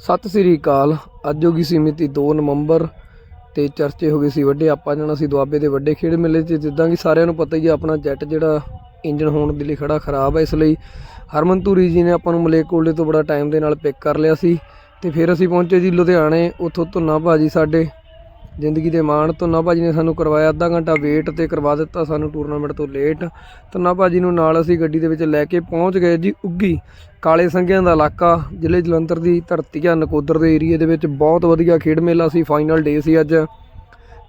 ਸਤਿ ਸ੍ਰੀ ਅਕਾਲ। ਅੱਜ ਹੋ ਗਈ ਸੀ ਮਿਤੀ 2 ਨਵੰਬਰ ਤੇ ਚਰਚੇ ਹੋ ਗਏ ਸੀ ਵੱਡੇ। ਆਪਾਂ ਜਾਣਾ ਸੀ ਦੁਆਬੇ ਦੇ ਵੱਡੇ ਖੇਡ ਮੇਲੇ 'ਚ ਜਿੱਦਾਂ ਕਿ ਸਾਰਿਆਂ ਨੂੰ ਪਤਾ ਹੀ ਹੈ ਆਪਣਾ ਜੈਟ ਜਿਹੜਾ ਇੰਜਨ ਹੋਣ ਦੇ ਲਈ ਖੜਾ ਖਰਾਬ ਹੈ ਇਸ ਲਈ ਹਰਮਨ ਧੂਰੀ ਜੀ ਨੇ ਆਪਾਂ ਨੂੰ ਮਲੇਕੋਲੇ ਤੋਂ ਬੜਾ ਟਾਈਮ ਦੇ ਨਾਲ ਪਿਕ ਕਰ ਲਿਆ ਸੀ। ਤੇ ਫਿਰ ਅਸੀਂ ਪਹੁੰਚੇ ਜੀ ਲੁਧਿਆਣੇ। ਉੱਥੋਂ ਧੁੰਨਾ ਭਾਜੀ ਸਾਡੇ ਜ਼ਿੰਦਗੀ ਦੇ ਮਾਣ ਧੁੰਨਾ ਭਾਜੀ ਨੇ ਸਾਨੂੰ ਕਰਵਾਇਆ, ਅੱਧਾ ਘੰਟਾ ਵੇਟ ਤੇ ਕਰਵਾ ਦਿੱਤਾ ਸਾਨੂੰ ਟੂਰਨਾਮੈਂਟ ਤੋਂ ਲੇਟ ਧੁੰਨਾ ਭਾਜੀ ਨੂੰ ਨਾਲ ਅਸੀਂ ਗੱਡੀ ਦੇ ਵਿੱਚ ਲੈ ਕੇ ਪਹੁੰਚ ਗਏ ਜੀ ਉੱਗੀ, ਕਾਲੇ ਸੰਘਿਆਂ ਦਾ ਇਲਾਕਾ, ਜ਼ਿਲ੍ਹੇ ਜਲੰਧਰ ਦੀ ਧਰਤੀ ਆ, ਨਕੋਦਰ ਦੇ ਏਰੀਏ ਦੇ ਵਿੱਚ ਬਹੁਤ ਵਧੀਆ ਖੇਡ ਮੇਲਾ ਸੀ ਫਾਈਨਲ ਡੇ ਸੀ ਅੱਜ।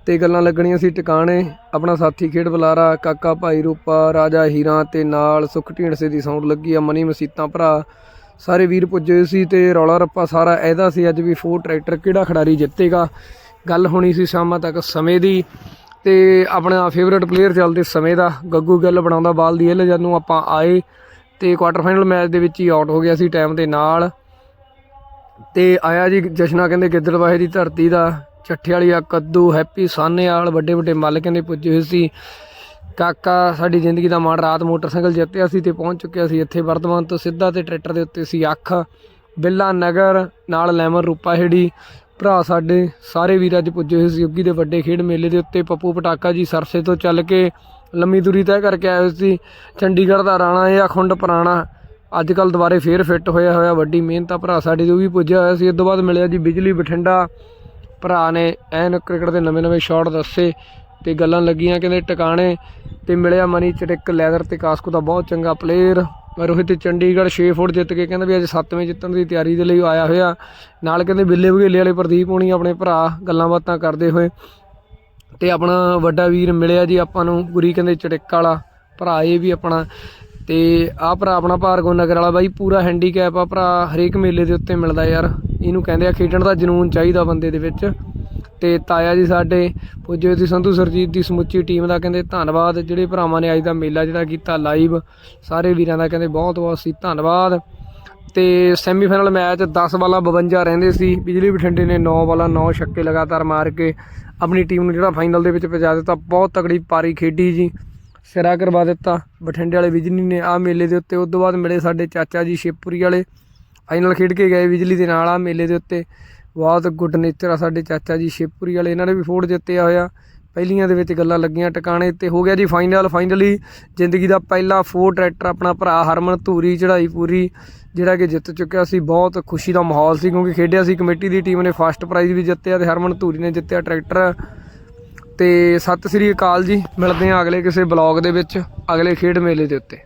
ਤੇ ਗੱਲਾਂ ਲੱਗਣੀਆਂ ਸੀ ਟਿਕਾਣੇ, ਆਪਣਾ ਸਾਥੀ ਖੇਡ ਬੁਲਾਰਾ, ਕਾਕਾ ਭਾਈ ਰੂਪਾ, ਰਾਜਾ ਹੀਰਾ ਤੇ ਨਾਲ ਸੁਖ ਢੀਂਡਸੇ ਦੀ ਸਾਊਂਡ ਲੱਗੀ ਆ, ਮਨੀ ਮਸੀਤਾਂ ਭਰਾ। ਸਾਰੇ ਵੀਰ ਪੁੱਜੇ ਹੋਏ ਸੀ ਤੇ ਰੌਲਾ ਰੱਪਾ ਸਾਰਾ ਇਹਦਾ ਸੀ, ਅੱਜ ਵੀ ਫੋਰ ਟਰੈਕਟਰ ਕਿਹੜਾ ਖਿਡਾਰੀ ਜਿੱਤੇਗਾ। ਗੱਲ ਹੋਣੀ ਸੀ ਸ਼ਾਮਾਂ ਤੱਕ ਸਮੇਂ ਦੀ ਤੇ ਆਪਣਾ ਫੇਵਰੇਟ ਪਲੇਅਰ ਚੱਲਦੇ ਸਮੇਂ ਦਾ, ਗੱਗੂ ਗਿੱਲ ਬਣਾਉਂਦਾ ਬਾਲ ਦੀ ਇਹ ਜਦੋਂ ਆਪਾਂ ਆਏ ਤੇ ਕੁਆਟਰ ਫਾਈਨਲ ਮੈਚ ਦੇ ਵਿੱਚ ਹੀ ਆਊਟ ਹੋ ਗਿਆ ਸੀ ਟਾਈਮ ਦੇ ਨਾਲ। ਤੇ ਆਇਆ ਜੀ ਜਸ਼ਨਾ ਕਹਿੰਦੇ ਗਿੱਦੜਵਾਹੇ ਦੀ ਧਰਤੀ ਦਾ, ਚੱਠੇ ਵਾਲੀਆ ਕੱਦੂ ਹੈਪੀ ਸਾਨੇਵਾਲ ਵੱਡੇ ਵੱਡੇ ਮੱਲ ਕਹਿੰਦੇ ਪੁੱਜੇ ਹੋਏ ਸੀ। ਕਾਕਾ ਸਾਡੀ ਜ਼ਿੰਦਗੀ ਦਾ ਮਾਣ, ਰਾਤ ਮੋਟਰਸਾਈਕਲ ਜਿੱਤਿਆ ਸੀ ਤੇ ਪਹੁੰਚ ਚੁੱਕਿਆ ਸੀ ਇੱਥੇ ਵਰਤਮਾਨ ਤੋਂ ਸਿੱਧਾ ਤੇ ਟਰੈਕਟਰ ਦੇ ਉੱਤੇ ਸੀ ਅੱਖ। ਬਿੱਲਾ ਨਗਰ ਨਾਲ ਲੈਮਨ ਰੂਪਾ ਹੇੜੀ ਭਰਾ ਸਾਡੇ ਸਾਰੇ ਵੀਰ ਅੱਜ ਪੁੱਜੇ ਹੋਏ ਸੀ, ਯੋਗੀ ਦੇ ਵੱਡੇ ਖੇਡ ਮੇਲੇ ਦੇ ਉੱਤੇ ਪੱਪੂ ਪਟਾਕਾ ਜੀ ਸਰਸੇ ਤੋਂ ਚੱਲ ਕੇ ਲੰਮੀ ਦੂਰੀ ਤੈਅ ਕਰਕੇ ਆਏ ਹੋਏ ਸੀ। ਚੰਡੀਗੜ੍ਹ ਦਾ ਰਾਣਾ ਇਹ ਅਖੁੰਡ ਪੁਰਾਣਾ। ਅੱਜ ਕੱਲ ਦੁਬਾਰੇ ਫੇਰ ਫਿੱਟ ਹੋਇਆ ਹੋਇਆ, ਵੱਡੀ ਮਿਹਨਤ ਆ ਭਰਾ ਸਾਡੇ ਦੇ ਉਹ ਵੀ ਪੁੱਜਿਆ ਹੋਇਆ ਸੀ। ਇਸ ਤੋਂ ਬਾਅਦ ਮਿਲਿਆ ਜੀ ਬਿਜਲੀ ਬਠਿੰਡਾ। ਭਰਾ ਨੇ ਐਨ ਕ੍ਰਿਕਟ ਦੇ ਨਵੇਂ ਨਵੇਂ ਸ਼ਾਟ ਦੱਸੇ ਤੇ ਗੱਲਾਂ ਲੱਗੀਆਂ, ਕਹਿੰਦੇ ਟਿਕਾਣੇ ਤੇ ਮਿਲਿਆ ਮਨੀ ਚਟਿਕ ਲੈਦਰ ਤੇ ਕਾਸਕੋ ਦਾ ਬਹੁਤ ਚੰਗਾ ਪਲੇਅਰ ਰੋਹਿਤ ਚੰਡੀਗੜ੍ਹ 6 ਫੁੱਟ ਜਿੱਤ ਕੇ ਕਹਿੰਦਾ ਵੀ ਅੱਜ 7ਵੇਂ ਜਿੱਤਣ ਦੀ ਤਿਆਰੀ ਦੇ ਲਈ ਆਇਆ ਹੋਇਆ। ਨਾਲ ਕਹਿੰਦੇ ਬਿੱਲੇ ਬਘੇਲੇ ਵਾਲੇ ਪ੍ਰਦੀਪ ਹੋਣੀ ਆਪਣੇ ਭਰਾ ਗੱਲਾਂ ਬਾਤਾਂ ਕਰਦੇ ਹੋਏ। ਤੇ ਆਪਣਾ ਵੱਡਾ ਵੀਰ ਮਿਲਿਆ ਜੀ ਆਪਾਂ ਨੂੰ, ਗੁਰੀ ਕਹਿੰਦੇ ਚਟਿਕ ਵਾਲਾ, ਭਰਾ ਇਹ ਵੀ ਆਪਣਾ। ਤੇ ਆਹ ਭਰਾ ਆਪਣਾ ਭਾਰਗੋ ਨਗਰ ਵਾਲਾ ਬਾਈ, ਪੂਰਾ ਹੈਂਡੀਕੈਪ ਆ ਭਰਾ, ਹਰੇਕ ਮੇਲੇ ਦੇ ਉੱਤੇ ਮਿਲਦਾ ਯਾਰ। ਇਹਨੂੰ ਕਹਿੰਦੇ ਆ ਖੇਡਣ ਦਾ ਜਨੂਨ ਚਾਹੀਦਾ ਬੰਦੇ ਦੇ ਵਿੱਚ। ਤੇ ਤਾਇਆ ਜੀ ਸਾਡੇ, ਪੁੱਜੇ ਸੀ ਸੰਧੂ ਸਰਜੀਤ ਦੀ ਸਮੁੱਚੀ ਟੀਮ ਦਾ, ਕਹਿੰਦੇ ਧੰਨਵਾਦ। ਜਿਹੜੇ ਭਰਾਵਾਂ ਨੇ ਅੱਜ ਦਾ ਮੇਲਾ ਜਿਹੜਾ ਕੀਤਾ ਲਾਈਵ ਸਾਰੇ ਵੀਰਾਂ ਦਾ ਕਹਿੰਦੇ ਬਹੁਤ ਬਹੁਤ ਸੀ, ਧੰਨਵਾਦ। ਤੇ ਸੈਮੀਫਾਈਨਲ ਮੈਚ 10 ਬਾਲਾਂ 52 ਰਹਿੰਦੇ ਸੀ, ਬਿਜਲੀ ਬਠਿੰਡੇ ਨੇ 9 ਬਾਲਾਂ 9 ਛੱਕੇ ਲਗਾਤਾਰ ਮਾਰ ਕੇ ਆਪਣੀ ਟੀਮ ਨੂੰ ਜਿਹੜਾ ਫਾਈਨਲ ਦੇ ਵਿੱਚ ਪਹੁੰਚਾ ਦਿੱਤਾ। ਬਹੁਤ ਤਕੜੀ ਪਾਰੀ ਖੇਡੀ ਜੀ, ਸਿਰਾ ਕਰਵਾ ਦਿੱਤਾ। ਬਠਿੰਡੇ ਵਾਲੇ ਬਿਜਲੀ ਨੇ ਆ ਮੇਲੇ ਦੇ ਉੱਤੇ, ਉਸ ਤੋਂ ਬਾਅਦ ਮਿਲੇ ਸਾਡੇ ਚਾਚਾ ਜੀ ਸ਼ਿਵਪੁਰੀ ਵਾਲੇ। ਫਾਈਨਲ ਖੇਡ ਕੇ ਗਏ ਬਿਜਲੀ ਦੇ ਨਾਲ ਆ ਮੇਲੇ ਦੇ ਉੱਤੇ। ਬਹੁਤ ਗੁੱਡ ਨੇਚਰ ਆ ਸਾਡੇ ਚਾਚਾ ਜੀ ਸ਼ਿਵਪੁਰੀ ਵਾਲੇ ਇਹਨਾਂ ਨੇ ਵੀ ਫੋੜ ਜਿੱਤਿਆ ਹੋਇਆ। ਪਹਿਲੀਆਂ ਦੇ ਵਿੱਚ ਗੱਲਾਂ ਲੱਗੀਆਂ ਟਿਕਾਣੇ ਤੇ ਹੋ ਗਿਆ ਜੀ ਫਾਈਨਲ ਫਾਈਨਲੀ ਜ਼ਿੰਦਗੀ ਦਾ ਪਹਿਲਾ ਫੋਰ ਟਰੈਕਟਰ ਆਪਣਾ ਭਰਾ ਹਰਮਨ ਧੂਰੀ ਚੜਾਈ ਪੂਰੀ, ਜਿਹੜਾ ਕਿ ਜਿੱਤ ਚੁੱਕਿਆ ਸੀ, ਬਹੁਤ ਖੁਸ਼ੀ ਦਾ ਮਾਹੌਲ ਸੀ ਕਿਉਂਕਿ ਖੇਡਿਆ ਸੀ, ਕਮੇਟੀ ਦੀ ਟੀਮ ਨੇ ਫਸਟ ਪ੍ਰਾਈਜ਼ ਵੀ ਜਿੱਤਿਆ ਤੇ ਹਰਮਨ ਧੂਰੀ ਨੇ ਜਿੱਤਿਆ ਟਰੈਕਟਰ ਤੇ ਸਤਿ ਸ੍ਰੀ ਅਕਾਲ ਜੀ, ਮਿਲਦੇ ਹਾਂ ਅਗਲੇ ਕਿਸੇ ਬਲੌਗ ਦੇ ਵਿੱਚ, ਅਗਲੇ ਖੇਡ ਮੇਲੇ ਦੇ ਉੱਤੇ।